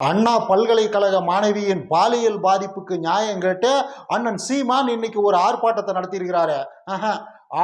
அண்ணா பல்கலைக்கழக மாணவியின் பாலியல் பாதிப்புக்கு நியாயம் கேட்டு அண்ணன் சீமான் இன்னைக்கு ஒரு ஆர்ப்பாட்டத்தை நடத்தியிருக்கிறாரு.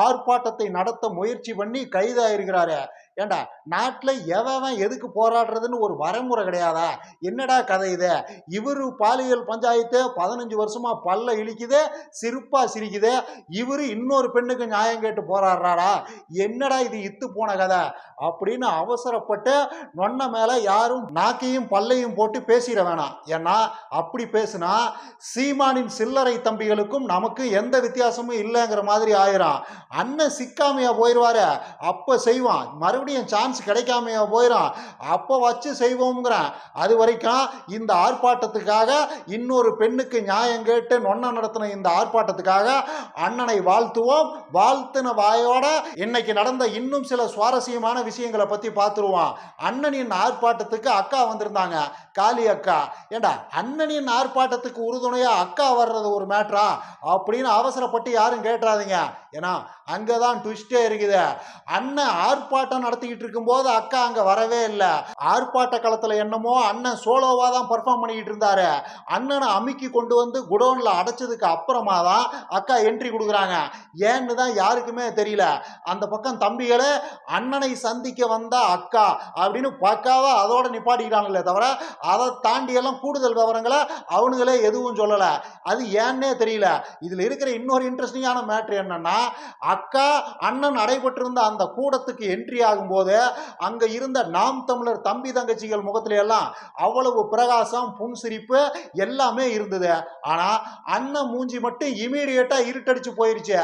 ஆர்ப்பாட்டத்தை நடத்த முயற்சி பண்ணி கைதாயிருக்கிறாரு. ஏண்டா நாட்டில் எவன் எதுக்கு போராடுறதுன்னு ஒரு வரமுறை கிடையாதா? என்னடா கதை இது? இவரு பாலியல் பஞ்சாயத்து பதினஞ்சு வருஷமா பல்ல இழிக்குது சிரிப்பா சிரிக்குது. இவரு இன்னொரு பெண்ணுக்கு நியாயம் கேட்டு போராடுறாரா? என்னடா இது இத்து போன கதை? அப்படின்னு அவசரப்பட்டு நொன்ன மேலே யாரும் நாக்கையும் பல்லையும் போட்டு பேசிட வேணாம். ஏன்னா அப்படி பேசுனா சீமானின் சில்லறை தம்பிகளுக்கும் நமக்கு எந்த வித்தியாசமும் இல்லைங்கிற மாதிரி ஆயிரும். அண்ணன் சிக்காமையா போயிடுவாரு அப்போ செய்வான். மறுபடியும் சான்ஸ் கிடைக்காமையா போயிடும் அப்போ வச்சு செய்வோங்கிறேன் அது வரைக்கும் இந்த ஆர்ப்பாட்டத்துக்காக இன்னொரு பெண்ணுக்கு நியாயம் கேட்டு நொன்ன நடத்தின இந்த ஆர்ப்பாட்டத்துக்காக அண்ணனை வாழ்த்துவோம். வாழ்த்தின வாயோட இன்னைக்கு நடந்த இன்னும் சில சுவாரஸ்யமான விஷயங்களை பத்தி பார்த்துருவோம். அண்ணனின் ஆர்ப்பாட்டத்துக்கு அக்கா வந்திருந்தாங்க. காளி அக்கா. ஏண்டா அண்ணனின் ஆர்ப்பாட்டத்துக்கு உறுதுணையா அக்கா வர்றது ஒரு மேட்ரா அப்படின்னு அவசரப்பட்டு யாரும் கேட்டுறாதீங்க ஏன்னா அங்கதான் ட்விஸ்டே இருக்குது. அண்ணன் ஆர்ப்பாட்டம் நடத்திக்கிட்டு இருக்கும்போது அக்கா அங்கே வரவே இல்லை. ஆர்ப்பாட்ட களத்தில் என்னமோ அண்ணன் சோலோவாக தான் பர்ஃபார்ம் பண்ணிக்கிட்டு இருந்தாரு. அண்ணனை அமுக்கி கொண்டு வந்து குடோனில் அடைச்சதுக்கு அப்புறமா தான் அக்கா என்ட்ரி கொடுக்குறாங்க. ஏன்னு தான் யாருக்குமே தெரியல. அந்த பக்கம் தம்பிகளே அண்ணனை சந்திக்க வந்த அக்கா அப்படின்னு பக்காவா அதோட நிப்பாட்டிக்கிறாங்களே தவிர அதை தாண்டி எல்லாம் கூடுதல் விவரங்களை அவனுங்களே எதுவும் சொல்லலை. அது ஏன்னே தெரியல. இதில் இருக்கிற இன்னொரு இன்ட்ரெஸ்டிங்கான மேட்ரு என்னன்னா அக்கா அண்ணன் நடைபெற்றிருந்த அந்த கூடத்துக்கு என்ட்ரி ஆகும் போது அங்கே இருந்த நாம் தமிழர் தம்பி தங்கச்சிகள் முகத்துல எல்லாம் அவ்வளவு பிரகாசம் புன்சிரிப்பு எல்லாமே இருந்தது. ஆனால் அண்ணன் மூஞ்சி மட்டும் இமீடியட்டாக இருட்டடிச்சு போயிருச்சு.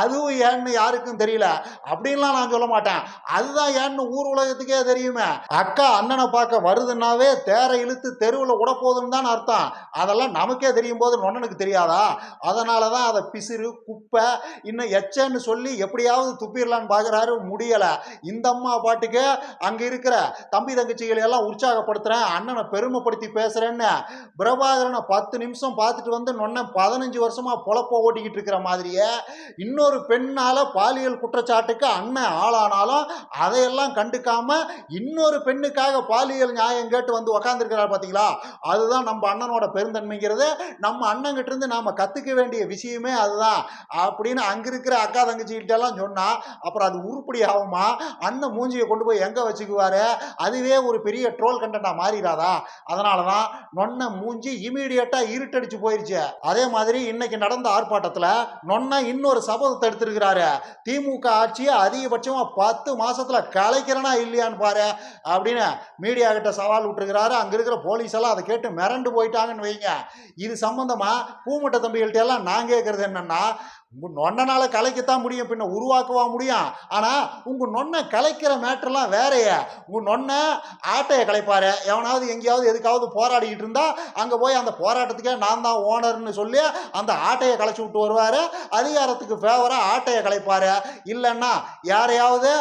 அதுவும் ஏன்னு யாருக்கும் தெரியல. அப்படின்லாம் நான் சொல்ல மாட்டேன். அதுதான் ஏன்னு ஊர் உலகத்துக்கே தெரியுமே. அக்கா அண்ணனை பார்க்க வருதுன்னாவே தேரை இழுத்து தெருவில் விட போகுதுன்னு தான் அர்த்தம். அதெல்லாம் நமக்கே தெரியும் போது நொண்ணனுக்கு தெரியாதா? அதனால தான் அதை பிசிறு குப்பை இன்னும் எச்சன்னு சொல்லி எப்படியாவது துப்பிடலான்னு பார்க்குறாரு முடியலை. இந்த அம்மா பாட்டுக்கு அங்கே இருக்கிற தம்பி தங்கச்சிகளை எல்லாம் உற்சாகப்படுத்துகிறேன் அண்ணனை பெருமைப்படுத்தி பேசுகிறேன்னு பிரபாகரனை பத்து நிமிஷம் பார்த்துட்டு வந்து நொன்ன பதினஞ்சு வருஷமாக பொழப்ப ஓட்டிக்கிட்டு இருக்கிற மாதிரியே இன்னொரு பெண்ணால் பாலியல் குற்றச்சாட்டுக்கு அண்ணன் ஆளானாலும் அதையெல்லாம் கண்டுக்காம இன்னொரு பெண்ணுக்காக பாலியல் நியாயம் கேட்டு வந்து உக்காந்துருக்கிறார் பார்த்தீங்களா அதுதான் நம்ம அண்ணனோட பெருந்தன்மைங்கிறது. நம்ம அண்ணங்கிட்ட இருந்து நாம கத்துக்க வேண்டிய விஷயமே அதுதான். அப்படின்னு அங்க இருக்கிற அக்கா தங்கச்சிகிட்ட எல்லாம் சொன்னா அப்புறம் அது உருப்படி ஆகுமா அண்ணன் மூஞ்சியை கொண்டு போய் எங்கே வச்சுக்குவாரு? அதுவே ஒரு பெரிய ட்ரோல் கண்டென்ட்டா மாறிடாதா அதனால தான் நொன்ன மூஞ்சி இமீடியட்டாக இருட்டடிச்சு போயிருச்சு. அதே மாதிரி இன்னைக்கு நடந்த ஆர்ப்பாட்டத்தில் நொன்ன இன்னொரு சபதத்தை எடுத்திருக்கிறாரு. திமுக ஆட்சியை அதிகபட்சமாக பத்து மாதத்தில் கலைக்கிறனா இல்லையான்னு பாரு அப்படின்னு மீடியா கிட்ட சவால் விட்டுருக்கிறாரு. அங்கே இருக்கிற போலீஸ் எல்லாம் அதை கேட்டு மிரண்டு போயிட்டாங்கன்னு வைங்க. இது சம்பந்தமாக பூமட்ட தம்பிகள்ட்ட எல்லாம் நான் கேட்குறது என்னென்னா உங்கள் நொன்னனால கலைக்கத்தான் முடியும் பின்ன உருவாக்கவா முடியும். ஆனால் உங்கள் நொன்னை கலைக்கிற மேட்டர்லாம் வேறைய. உங்கள் நொன்னை ஆட்டையை கலைப்பாரு. எவனாவது எங்கேயாவது எதுக்காவது போராடிக்கிட்டு இருந்தா அங்கே போய் அந்த போராட்டத்துக்கே நான் தான் ஓனர்னு சொல்லி அந்த ஆட்டையை கலைச்சி விட்டு வருவார். அதிகாரத்துக்கு ஃபேவராக ஆட்டையை கலைப்பாரு. இல்லைன்னா யாரையாவது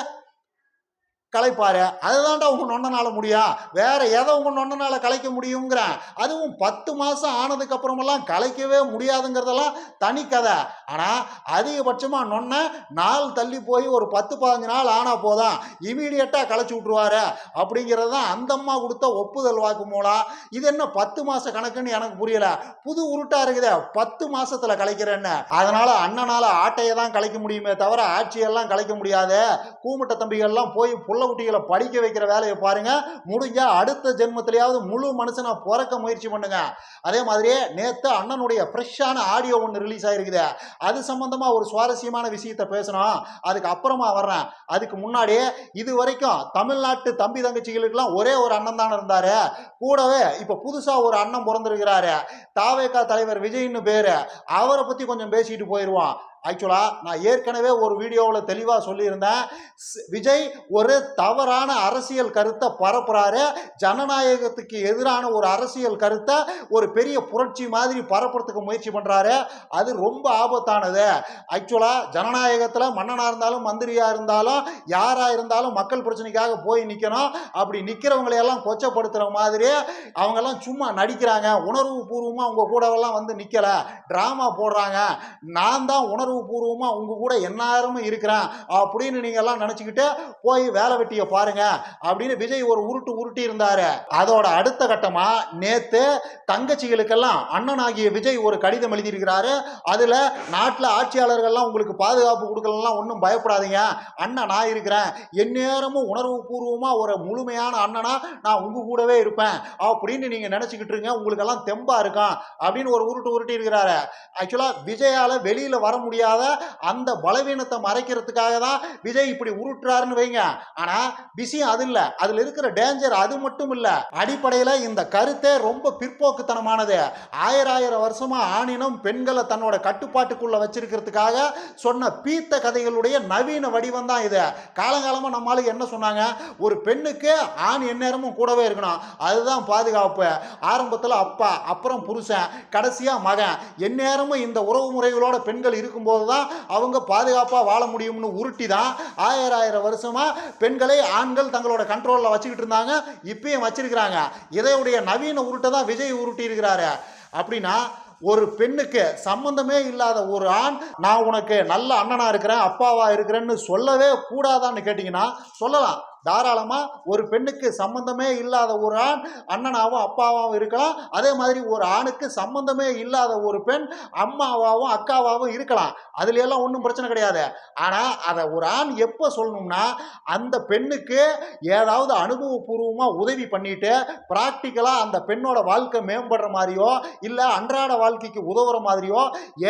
கலைப்பாரு அதுதான்டா உங்க நொண்டனால முடியும் வேற எதை உங்க நொண்டனால கலைக்க முடியுங்கிறேன் அதுவும் பத்து மாசம் ஆனதுக்கு அப்புறமெல்லாம் கலைக்கவே முடியாதுங்கிறதெல்லாம் தனி கதை. ஆனா அதிகபட்சமா நொன்ன நாள் தள்ளி போய் ஒரு பத்து பதினஞ்சு நாள் ஆனா போதும். இமீடியட்டா கலைச்சு விட்டுருவாரு. அப்படிங்கிறது தான் அந்த அம்மா கொடுத்த ஒப்புதல் வாக்கு மூலம் இது என்ன பத்து மாச கணக்குன்னு எனக்கு புரியல. புது உருட்டா இருக்குதே. பத்து மாசத்துல கலைக்கிறேன்னு அதனால அண்ணனால ஆட்டையை தான் கலைக்க முடியுமே தவிர ஆட்சியெல்லாம் கலைக்க முடியாது. கூமுட்ட தம்பிகள்லாம் போய் புள்ள குட்டிகளை படிக்க வைக்கிற வேலையை பாருங்க. முடிஞ்சா அடுத்த ஜென்மத்திலேயாவது முழு மனுஷனை பிறக்க முயற்சி பண்ணுங்க. அதே மாதிரியே நேற்று அண்ணனுடைய ஃப்ரெஷ்ஷான ஆடியோ ஒன்று ரிலீஸ் ஆயிருக்குது. அது சம்பந்தமா ஒரு சுவாரஸ்யமான விஷயத்த பேசணும் அதுக்கு அப்புறமா வர்றேன். அதுக்கு முன்னாடியே இது வரைக்கும் தமிழ்நாட்டு தம்பி தங்கச்சிகளுக்கெல்லாம் ஒரே ஒரு அண்ணன் தானே இருந்தாரு. கூடவே இப்போ புதுசாக ஒரு அண்ணன் பிறந்திருக்கிறாரு. தாவேகா தலைவர் விஜய்னு பேரு. அவரை பத்தி கொஞ்சம் பேசிட்டு போயிடுவான் ஆக்சுவலாக நான் ஏற்கனவே ஒரு வீடியோவில் தெளிவாக சொல்லியிருந்தேன். விஜய் ஒரு தவறான அரசியல் கருத்தை பரப்புறாரு. ஜனநாயகத்துக்கு எதிரான ஒரு அரசியல் கருத்தை ஒரு பெரிய புரட்சி மாதிரி பரப்புறதுக்கு முயற்சி பண்ணுறாரு அது ரொம்ப ஆபத்தானது. ஆக்சுவலாக ஜனநாயகத்தில் மன்னனாக இருந்தாலும் மந்திரியாக இருந்தாலும் யாராக இருந்தாலும் மக்கள் பிரச்சனைக்காக போய் நிற்கணும் அப்படி நிற்கிறவங்களையெல்லாம் கொச்சப்படுத்துகிற மாதிரி அவங்கெல்லாம் சும்மா நடிக்கிறாங்க. உணர்வு பூர்வமாக அவங்க கூடவெல்லாம் வந்து நிற்கலை ட்ராமா போடுறாங்க. நான் தான் உணர்வு உணர்வு பூர்வமா உங்க கூட எந்நேரமும் இருக்கிறேன் அப்படின்னு நீங்க எல்லாம் நினைச்சுக்கிட்டு போய் வேலை வெட்டியை பாருங்க அப்படின்னு விஜய் ஒரு உருட்டு உருட்டி இருந்தாரு. அதோட அடுத்த கட்டமா நேத்து தங்கச்சிகளுக்கெல்லாம் அண்ணனாகிய விஜய் ஒரு கடிதம் எழுதியிருக்கிறாரு. அதுல நாட்டுல ஆட்சியாளர்கள்லாம் உங்களுக்கு பாதுகாப்பு கொடுக்கலாம் ஒன்றும் பயப்படாதீங்க. அண்ணன் நான் இருக்கிறேன். எந்நேரமும் உணர்வு பூர்வமா ஒரு முழுமையான அண்ணனா நான் உங்க கூடவே இருப்பேன் அப்படின்னு நீங்க நினைச்சுக்கிட்டு இருங்க. உங்களுக்கெல்லாம் தெம்பா இருக்கும் அப்படின்னு ஒரு உருட்டு உருட்டி இருக்கிறாரு. ஆக்சுவலா விஜயால வெளியில வர முடியாது அந்த பலவீனத்தை மறைக்கிறதுக்காக தான் விஜய் இப்படி உருட்டுறாருன்னு வைங்க. ஆனா விஷயம் அது இல்ல. அதுல இருக்கிற டேஞ்சர் அது மட்டும் இல்ல. அடிப்படையில இந்த கருத்தே ரொம்ப பிற்போக்குத்தனமானது. ஆயிரம் ஆயிரம் வருஷமா ஆணினம் பெண்களை தன்னோட கட்டுப்பாட்டுக்குள்ள வச்சிருக்கிறதுக்காக சொன்ன பீத்த கதைகளுடைய நவீன வடிவம் தான் இது. காலங்காலமா நம்மளுக்கு என்ன சொன்னாங்க? ஒரு பெண்ணுக்கு ஆண் எந்நேரமும் கூடவே இருக்கணும். அதுதான் பாதுகாப்பு. ஆரம்பத்தில் அப்பா அப்புறம் புருஷன் கடைசியா மகன். எந்நேரமும் இந்த உறவு முறைகளோட பெண்கள் போது தான் அவங்க பாதுகாப்பாக வாழ முடியும்னு உருட்டி தான் ஆயிரம் ஆயிரம் வருஷமாக பெண்களை ஆண்கள் தங்களோட கண்ட்ரோலில் வச்சுக்கிட்டு இருந்தாங்க இப்பயும் வச்சிருக்கிறாங்க. இதையுடைய நவீன உருட்டை தான் விஜய் உருட்டி இருக்கிறாரு அப்படின்னா ஒரு பெண்ணுக்கு சம்பந்தமே இல்லாத ஒரு ஆண் நான் உனக்கு நல்ல அண்ணனாக இருக்கிறேன் அப்பாவாக இருக்கிறேன்னு சொல்லவே கூடாதான்னு கேட்டிங்கன்னா சொல்லலாம். தாராளமா ஒரு பெண்ணுக்கு சம்பந்தமே இல்லாத ஒரு ஆண் அண்ணனாவும் அப்பாவாகவும் இருக்கலாம். அதே மாதிரி ஒரு ஆணுக்கு சம்பந்தமே இல்லாத ஒரு பெண் அம்மாவாகவும் அக்காவாகவும் இருக்கலாம். அதுல எல்லாம் ஒன்றும் பிரச்சனை கிடையாது. ஆனா அதை ஒரு ஆண் எப்போ சொல்லணும்னா அந்த பெண்ணுக்கு ஏதாவது அனுபவபூர்வமா உதவி பண்ணிட்டு ப்ராக்டிக்கலாக அந்த பெண்ணோட வாழ்க்கை மேம்படுற மாதிரியோ இல்ல அன்றாட வாழ்க்கைக்கு உதவுற மாதிரியோ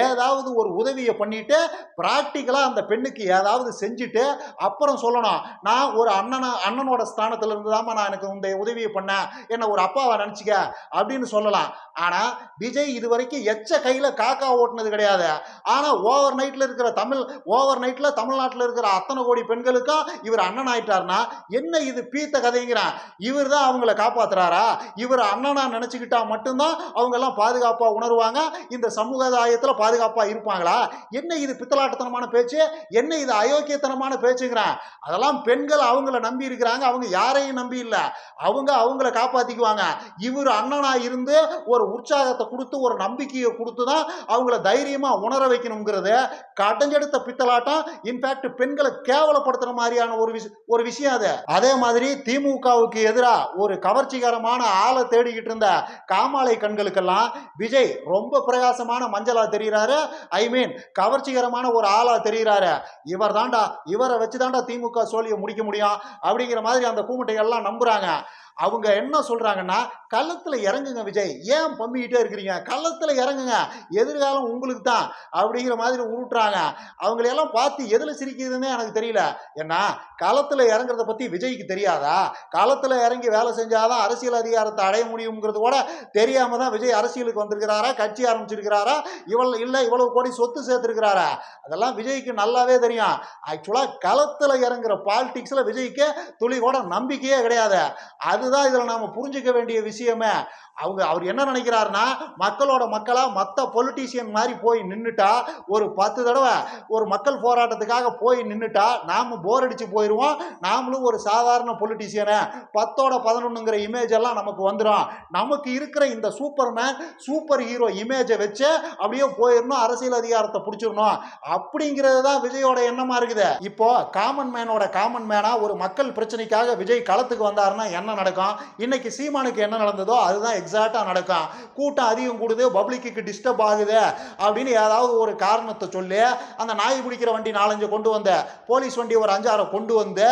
ஏதாவது ஒரு உதவியை பண்ணிட்டு ப்ராக்டிக்கலாக அந்த பெண்ணுக்கு ஏதாவது செஞ்சுட்டு அப்புறம் சொல்லணும். நான் ஒரு அண்ணனா அண்ணனோட ஸ்தானத்துல இருந்து நான் எனக்கு இந்த உதவியை பண்ணேன். என்ன ஒரு அப்பாவை நினைச்சுக்க அப்படின்னு சொல்லலாம். ஆனா விஜய் இது வரைக்கும் எச்ச கையில காக்கா ஓட்டினது கிடையாது. ஆனா ஓவர் நைட்ல இருக்கிற தமிழ் ஓவர் நைட்ல தமிழ்நாட்டில் இருக்கிற அத்தனை கோடி பெண்களுக்கும் இவர் அண்ணன் ஆயிட்டாருன்னா என்ன இது பீத்த கதைங்கிறான். இவர் தான் அவங்கள காப்பாத்துறாரா? இவர் அண்ணனா நினைச்சுக்கிட்டா மட்டும்தான் அவங்க எல்லாம் பாதுகாப்பா உணர்வாங்க? இந்த சமுதாயத்துல பாதுகாப்பா இருப்பாங்களா? என்ன இது பித்தலாட்டத்தனமான பேச்சு? என்ன இது அயோக்கியத்தனமான பேச்சுங்கிறான்? அதெல்லாம் பெண்கள் அவங்கள நம்பி நம்பி இருக்கிறாங்க அவங்க யாரையும் நம்பி இல்லை. அவங்க அவங்கள காப்பாற்றிக்குவாங்க இவர் அண்ணனாக இருந்து ஒரு உற்சாகத்தை கொடுத்து ஒரு நம்பிக்கையை கொடுத்து தான் அவங்கள தைரியமாக உணர வைக்கணுங்கிறது கடைஞ்செடுத்த பித்தலாட்டம். இன்ஃபேக்ட் பெண்களை கேவலப்படுத்துற மாதிரியான ஒரு விஷயம் ஒரு விஷயம் அது. அதே மாதிரி திமுகவுக்கு எதிராக ஒரு கவர்ச்சிகரமான ஆளை தேடிக்கிட்டு இருந்த காமாலை கண்களுக்கெல்லாம் விஜய் ரொம்ப பிரகாசமான மஞ்சளாக தெரிகிறாரு ஐ மீன் கவர்ச்சிகரமான ஒரு ஆளாக தெரிகிறாரு இவர் தாண்டா இவரை வச்சு தாண்டா திமுக சோழியை முடிக்க முடியும். அப்படிங்கிற மாதிரி அந்த கூமுட்டைகள்லாம் நம்புறாங்க. அவங்க என்ன சொல்றாங்கன்னா களத்தில் இறங்குங்க விஜய். ஏன் பம்பிக்கிட்டே இருக்கிறீங்க? களத்தில் இறங்குங்க. எதிர்காலம் உங்களுக்கு தான். அப்படிங்கிற மாதிரி உருட்டுறாங்க. அவங்களையெல்லாம் பார்த்து எதுல சிரிக்கிறதுன்னே எனக்கு தெரியல. ஏன்னா களத்துல இறங்குறத பத்தி விஜய்க்கு தெரியாதா? களத்துல இறங்கி வேலை செஞ்சாதான் அரசியல் அதிகாரத்தை அடைய முடியுங்கிறது கூட தெரியாம தான் விஜய் அரசியலுக்கு வந்திருக்கிறாரா? கட்சி ஆரம்பிச்சிருக்கிறாரா? இவ்வளவு இல்லை இவ்வளவு கோடி சொத்து சேர்த்திருக்கிறாரா? அதெல்லாம் விஜய்க்கு நல்லாவே தெரியும். ஆக்சுவலா களத்துல இறங்குற பாலிடிக்ஸ்ல விஜய்க்கு துளி கூட நம்பிக்கையே கிடையாது. அது அதுதான் இதுல நாம புரிஞ்சுக்க வேண்டிய விஷயமே. அவங்க அவர் என்ன நினைக்கிறாருன்னா மக்களோட மக்களாக மற்ற பொலிட்டீஷியன் மாதிரி போய் நின்றுட்டா ஒரு பத்து தடவை ஒரு மக்கள் போராட்டத்துக்காக போய் நின்றுட்டா நாம் போர் அடித்து போயிடுவோம் நாமளும் ஒரு சாதாரண பொலிட்டீஷியனு பத்தோட பதினொன்றுங்கிற இமேஜ் எல்லாம் நமக்கு வந்துடும் நமக்கு இருக்கிற இந்த சூப்பர்மேன் சூப்பர் ஹீரோ இமேஜை வச்சு அப்படியே போயிடணும் அரசியல் அதிகாரத்தை பிடிச்சிடணும் அப்படிங்கிறது தான் விஜயோட எண்ணமாக இருக்குது. இப்போ காமன் மேனோட காமன் மேனாக ஒரு மக்கள் பிரச்சனைக்காக விஜய் களத்துக்கு வந்தாருன்னா என்ன நடக்கும்? இன்னைக்கு சீமானுக்கு என்ன நடந்ததோ அதுதான் எக்ஸாக்டாக நடக்கும் கூட்டம் அதிகம் கூடுது பப்ளிக்கு டிஸ்டர்ப் ஆகுது அப்படின்னு ஏதாவது ஒரு காரணத்தை சொல்லி. அந்த நாய் பிடிக்கிற வண்டி நாலஞ்சு கொண்டு வந்த போலீஸ் வண்டி ஒரு அஞ்சாறை கொண்டு வந்து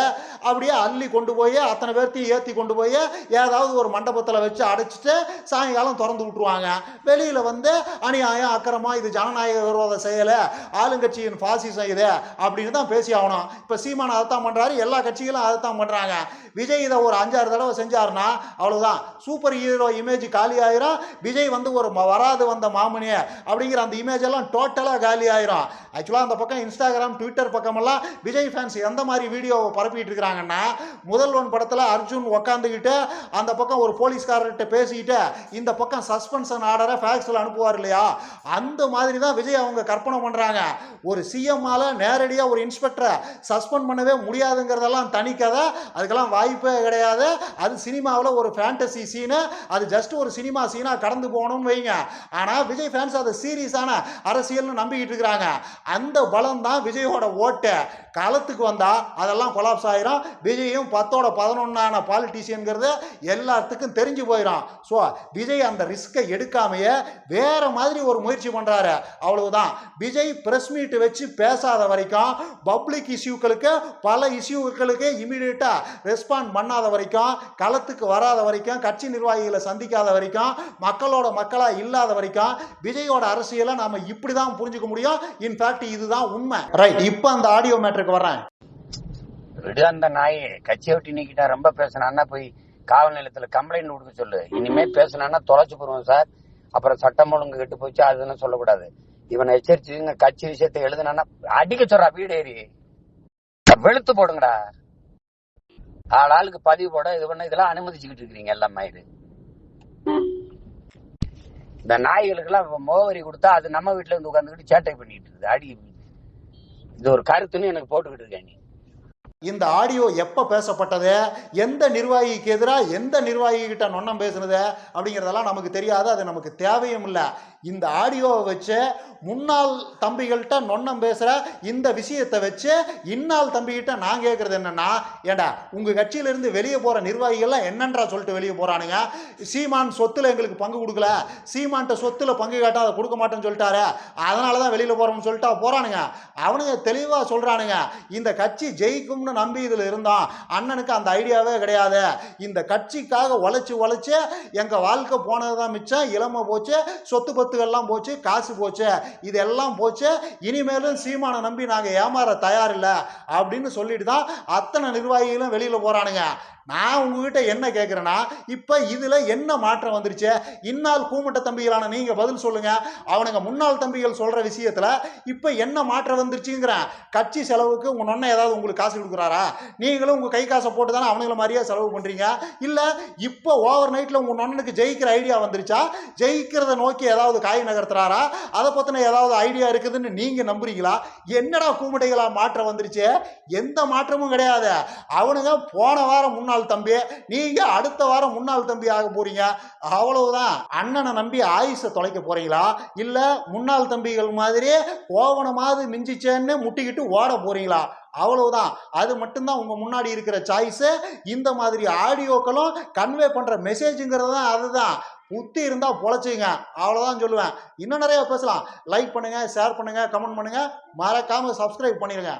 அப்படியே அள்ளி கொண்டு போய் அத்தனை பேர்த்தையும் ஏற்றி கொண்டு போய் ஏதாவது ஒரு மண்டபத்தில் வச்சு அடைச்சிட்டு சாயங்காலம் திறந்து விட்டுருவாங்க. வெளியில் வந்து அநியாயம் அக்கிரமா இது ஜனநாயக விரோத செயலை ஆளுங்கட்சியின் பாசிசம் இது அப்படின்னு தான் பேசி ஆகணும். இப்போ சீமான் அதைத்தான் பண்ணுறாரு எல்லா கட்சிகளும் அதைத்தான் பண்ணுறாங்க விஜய் இதை ஒரு அஞ்சாறு தடவை செஞ்சாருன்னா அவ்வளோதான் சூப்பர் ஹீரோ இமேஜ் காலி ஆயிரும் விஜய் வந்து ஒரு வராது வந்த மாமனிய. அப்படிங்கிற அந்த இமேஜ் எல்லாம் டோட்டலாக காலி ஆயிரும் ஆக்சுவலாக அந்த பக்கம் இன்ஸ்டாகிராம் ட்விட்டர் பக்கமெல்லாம் விஜய் ஃபேன்ஸ் எந்த மாதிரி வீடியோவை பரப்பிட்டு இருக்கிறாங்கன்னா முதல்வன் படத்தில் அர்ஜுன் உக்காந்துக்கிட்டு அந்த பக்கம் ஒரு போலீஸ்காரர்கிட்ட பேசிக்கிட்டு இந்த பக்கம் சஸ்பென்ஷன் ஆர்டரை ஃபேக்ஸில் அனுப்புவார் இல்லையா? அந்த மாதிரி தான் விஜய் அவங்க கற்பனை பண்ணுறாங்க ஒரு சிஎம்மால் நேரடியாக ஒரு இன்ஸ்பெக்டரை சஸ்பெண்ட் பண்ணவே முடியாதுங்கிறதெல்லாம் தனி கதை. அதுக்கெல்லாம் வாய்ப்பே கிடையாது. அது சினிமாவில் ஒரு ஃபேண்டசி சீனு அது ஜஸ்ட் ஜஸ்ட் ஒரு சினிமா சீனா கடந்து போகணும்னு வைங்க. ஆனா விஜய் ஃபேன்ஸ் அதை சீரியஸான அரசியல்னு நம்பிக்கிட்டு இருக்கிறாங்க. அந்த பலம் தான் விஜயோட ஓட்டு. களத்துக்கு வந்தால் அதெல்லாம் கொலாப்ஸ் ஆயிரும். விஜயும் பத்தோட பதினொன்னான பாலிட்டிஷியனுங்கிறது எல்லாத்துக்கும் தெரிஞ்சு போயிடும் ஸோ விஜய் அந்த ரிஸ்க்கை எடுக்காமையே வேற மாதிரி ஒரு முயற்சி பண்ணுறாரு அவ்வளவுதான். விஜய் பிரஸ் மீட் வச்சு பேசாத வரைக்கும் பப்ளிக் இஷ்யூக்களுக்கு பல இஷ்யூக்களுக்கு இமீடியட்டாக ரெஸ்பாண்ட் பண்ணாத வரைக்கும் களத்துக்கு வராத வரைக்கும் கட்சி நிர்வாகிகளை சந்திக்காத வரைக்கும் மக்களோட மக்களா இல்லாத வரைக்கும் விஜயோட அரசியலை நாம இப்படி தான் புரிஞ்சுக்க முடியும். இன்ஃபேக்ட் இதுதான் உண்மை. ரைட் இப்போ அந்த ஆடியோ மேட்ருக்கு வரேன் விடு அந்த நாய் கட்சியை விட்டு நீக்கிட்டா ரொம்ப பேசினான்னா போய் காவல் நிலையத்துல கம்ப்ளைண்ட் கொடுக்க சொல்லு. இனிமே பேசினான்னா தொலைச்சு போடுவோம் சார். அப்புறம் சட்டம் ஒழுங்கு கெட்டு போச்சு அதுன்னு சொல்லக்கூடாது. இவனை எச்சரிச்சு கட்சி விஷயத்தை எழுதுனா அடிக்க சொல்றா வீடு ஏறி. வெளுத்து போடுங்கடா. ஆள் ஆளுக்கு பதிவு போட இது பண்ண இதெல்லாம் அனுமதிச்சுக்கிட்டு இருக்கிறீங்க எல்லாம் இது இந்த நாய்களுக்கெல்லாம் மோவரி கொடுத்தா அது நம்ம வீட்டுல இருந்து உட்காந்துக்கிட்டு சேட்டை பண்ணிட்டு இருக்குது. அடி இது ஒரு கருத்துன்னு எனக்கு போட்டுக்கிட்டு இருக்கேன் நீ. இந்த ஆடியோ எப்போ பேசப்பட்டது? எந்த நிர்வாகிக்கு எதிராக எந்த நிர்வாகி கிட்ட நொன்னம் பேசுனது? அப்படிங்கிறதெல்லாம் நமக்கு தெரியாது அது நமக்கு தேவையும் இல்லை. இந்த ஆடியோவை வச்சு முன்னாள் தம்பிகள்கிட்ட நொன்னம் பேசுகிற இந்த விஷயத்தை வச்சு இன்னாள் தம்பிகிட்ட நான் கேட்குறது என்னென்னா ஏண்டா உங்கள் கட்சியிலேருந்து வெளியே போகிற நிர்வாகிகள்லாம் என்னன்றா சொல்லிட்டு வெளியே போகிறானுங்க சீமான் சொத்துல எங்களுக்கு பங்கு கொடுக்கல. சீமான்ட்ட சொத்துல பங்கு கேட்டால் அதை கொடுக்க மாட்டேன்னு சொல்லிட்டாரு. அதனால தான் வெளியில் போகிறோம்னு சொல்லிட்டா போகிறானுங்க அவனுங்க தெளிவாக சொல்கிறானுங்க இந்த கட்சி ஜெயிக்கும்னு நம்பி இதில் இருந்தோம் அண்ணனுக்கு அந்த ஐடியாவே கிடையாது. இந்த கட்சிக்காக உழைச்சி உழைச்சி எங்கள் வாழ்க்கை போனது தான் மிச்சம் இளமை போச்சு சொத்து பத்து சொத்துக்கள்லாம் போச்சு காசு போச்சு இதெல்லாம் போச்சு இனிமேலும் சீமானை நம்பி நாங்கள் ஏமாற தயாரில்லை அப்படின்னு சொல்லிட்டு தான் அத்தனை நிர்வாகிகளும் வெளியில் போகிறானுங்க நான் உங்ககிட்ட என்ன கேட்குறேன்னா இப்போ இதில் என்ன மாற்றம் வந்துருச்சு? இன்னால் கூமட்ட தம்பிகளான நீங்கள் பதில் சொல்லுங்கள் அவனுங்க முன்னாள் தம்பிகள் சொல்கிற விஷயத்தில் இப்போ என்ன மாற்றம் வந்துருச்சுங்கிறேன் கட்சி செலவுக்கு உங்கள் நொன்ன ஏதாவது உங்களுக்கு காசு கொடுக்குறாரா? நீங்களும் உங்கள் கை காசை போட்டு தானே அவனுங்கள மாதிரியே செலவு பண்ணுறீங்க இல்லை இப்போ ஓவர் நைட்டில் உங்கள் நொண்ணனுக்கு ஜெயிக்கிற ஐடியா வந்துருச்சா? ஜெயிக்கிறத நோக்கி ஏதாவது காய் நகர்த்துறாரா? அதை பற்றின ஏதாவது ஐடியா இருக்குதுன்னு நீங்கள் நம்புறீங்களா? என்னடா கூமுட்டைகளா மாற்றம் வந்துருச்சு? எந்த மாற்றமும் கிடையாது. அவனுங்க போன வாரம் முன்னாள் தம்பி நீங்க அடுத்த வாரம் முன்னாள் தம்பி ஆக போறீங்க. அவ்வளவுதான். அண்ணனை நம்பி ஆயுசை தொலைக்க போறீங்களா? இல்ல முன்னாள் தம்பிகள் மாதிரி கோவணமாவது மிஞ்சிச்சேன்னு முட்டிக்கிட்டு ஓட போறீங்களா? அவ்வளவுதான். அது மட்டும்தான் உங்க முன்னாடி இருக்கிற சாய்ஸு இந்த மாதிரி ஆடியோக்களும் கன்வே பண்ற மெசேஜுங்கிறது தான் அதுதான். புத்தி இருந்தா பொழைச்சிங்க அவ்வளவுதான் சொல்லுவேன். இன்னும் நிறைய பேசலாம். லைக் பண்ணுங்க ஷேர் பண்ணுங்க கமெண்ட் பண்ணுங்க. மறக்காம சப்ஸ்கிரைப் பண்ணிடுங்க